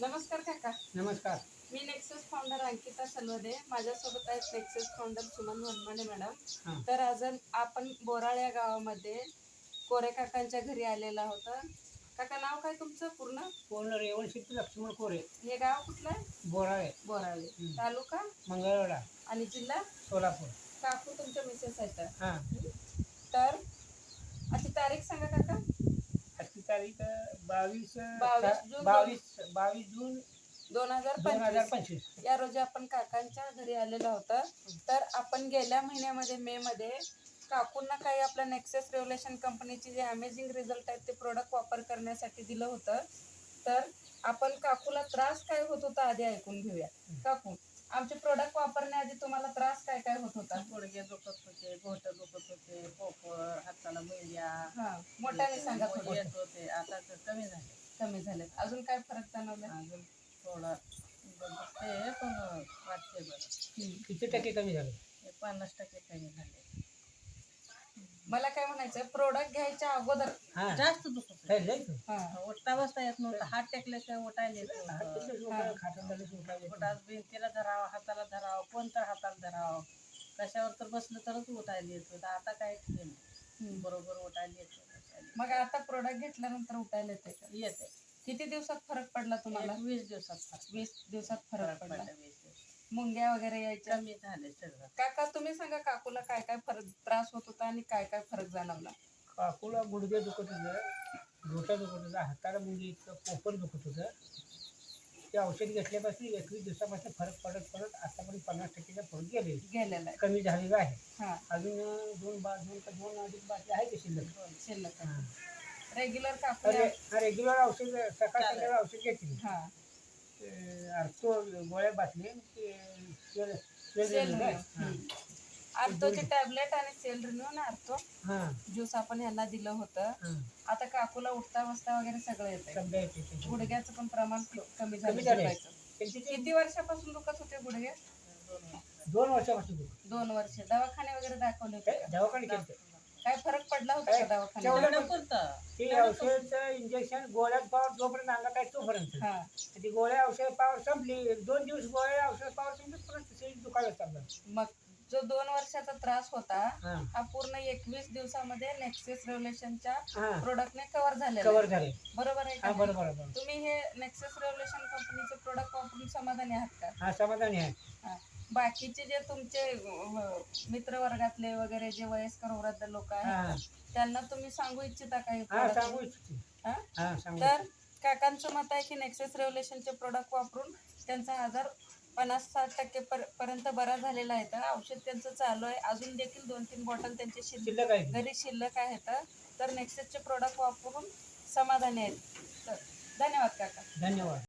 नमस्कार काका. नमस्कार. मी नेक्सस फाउंडर अंकिता सलवदे. माझ्यासोबत आहेत Nexus founder Suman Wanmane. Madam. तर आज आपण बोराळ या गावामध्ये कोरे काकांच्या घरी आलेला होता. काका नाव काय तुमचं पूर्ण? पूर्ण रेवण शेती लक्ष्मण कोरे. हे गाव कुठलं आहे? बोराळे. बोराळे. तालुका? मंगळवेढा. आणि जिल्हा? सोलापूर. काकू तुमच्या मिसेस आहेत. तर आजची तारीख सांगा काका. तारीख बावीस बावीस जून बावीस बावीस जून दोन हजार दोन हजार पंचवीस. पंचवीस या रोजी आपण काकांच्या घरी आलेलो होतं. तर आपण गेल्या महिन्यामध्ये मे मध्ये काकूंना काही आपल्या नेक्सेस रेव्होल्युशन कंपनीचे जे अमेझिंग रिझल्ट आहेत ते प्रोडक्ट वापर करण्यासाठी दिलं होतं. तर आपण काकूला त्रास काय होत होता आधी ऐकून घेऊया. काकू आमचे प्रोडक्ट वापरण्याआधी तुम्हाला त्रास काय काय होत होता गुडघे दुखत होते घोट दुखत होते मेल्या हा मोठ्याने सांगा थोडं येत होते आता तर कमी झाले. कमी झाले अजून काय फरक जाणवला अजून थोडं दुखते पण वाटते बरं. किती टक्के कमी झाले? हे पन्नास टक्के कमी झाले. मला काय म्हणायचं प्रोडक्ट घ्यायच्या अगोदर हां. जास्त दुखत होते. काय हा. उठता बसता येत नव्हतं. हात टेकल्याशिवाय उठायला येत नव्हतं. पोटात भिंतीला धरावं हाताला धरावं कोणतं हाताला धरावं? कशावर तर बसलं तरच उठायला येत होतं आता काय नाही. बरोबर उठायला येत. मग आता प्रोडक्ट घेतल्यानंतर उठायला येते का? येते किती दिवसात फरक पडला तुम्हाला? वीस दिवसात फरक वीस दिवसात फरक पडला. वीस मुंग्या वगैरे यायच्या? कमी झाले सगळं. काका तुम्ही सांगा काकूला काय काय फरक त्रास होत होता आणि काय काय फरक जाणवला? काकूला गुडघे दुखत होतं घोटं दुखत होतं हाताला म्हणजे इतकं पोपर दुखत होतं. ते औषध घेतल्यापासून एकवीस दिवसापासून फरक पडत पडत आतापर्यंत पन्नास टक्केचा फरक गेले गेलेला आहे. कमी झालेला आहे. हा. अजून दोन बा दोन का दोन अधिक बाकी आहे ते शिल्लक? शिल्लक हां. रेग्युलर काकू रेग्युलर औषध सकाळ संध्याकाळ औषध घेतली. हा. गोळ्या बाटली ते सेल- सेल सेल रिलीज आहे. रिन्यू आर्थोचे टॅबलेट आणि सेल रिन्यू आणि आर्थो हां, ज्यूस आपण ह्यांना दिलं होतं. हां. आता काकूला उठता बसता वगैरे सगळं येते. गुडघ्याचं पण प्रमाण कमी झालं किती वर्षापासून दुखत होते गुडघे? दोन वर्षापासून. दोन वर्ष. दवाखाने वगैरे दाखवले होते? दवाखाने केलं काय फरक पडला होता दवाखान्यात? इंजेक्शन गोळ्यात पावर जोपर्यंत अंगात आहे तोपर्यंत. हा. ती गोळ्या औषध पावर संपली. दोन दिवस गोळ्या औषध पावर संपली परत दुखायला चाललं मग जो दोन वर्षाचा त्रास होता हां. हा पूर्ण एकवीस दिवसामध्ये नेक्सेस रेव्होल्युशनच्या हां. प्रोडक्टने कव्हर झालेला आहे. झाले. बरोबर आहे हां का बरोबर आहे, बरोबर. तुम्ही हे नेक्सेस रेव्होल्युशन कंपनीचे प्रोडक्ट वापरून समाधानी आहात का? हा समाधानी आहे. हा. बाकीचे जे तुमचे अं, मित्रवर्गातले वगैरे जे वयस्कर वृद्ध लोक आहेत त्यांना तुम्ही सांगू इच्छिता का हे हां product? सांगू इच्छिते. हा? हां सांगू तर काकांचं मत आहे की नेक्सेस रेव्होल्युशनचे प्रोडक्ट वापरून त्यांचा आजार पन्नास साठ टक्के पर पर्यंत बरा झालेला आहे तर औषध त्यांचं चालू आहे. अजून देखील दोन तीन बॉटल त्यांचे शिल्लक आहे घरी शिल्लक आहेत तर नेक्सेसचे प्रोडक्ट वापरून समाधानी आहेत. तर धन्यवाद काका. धन्यवाद.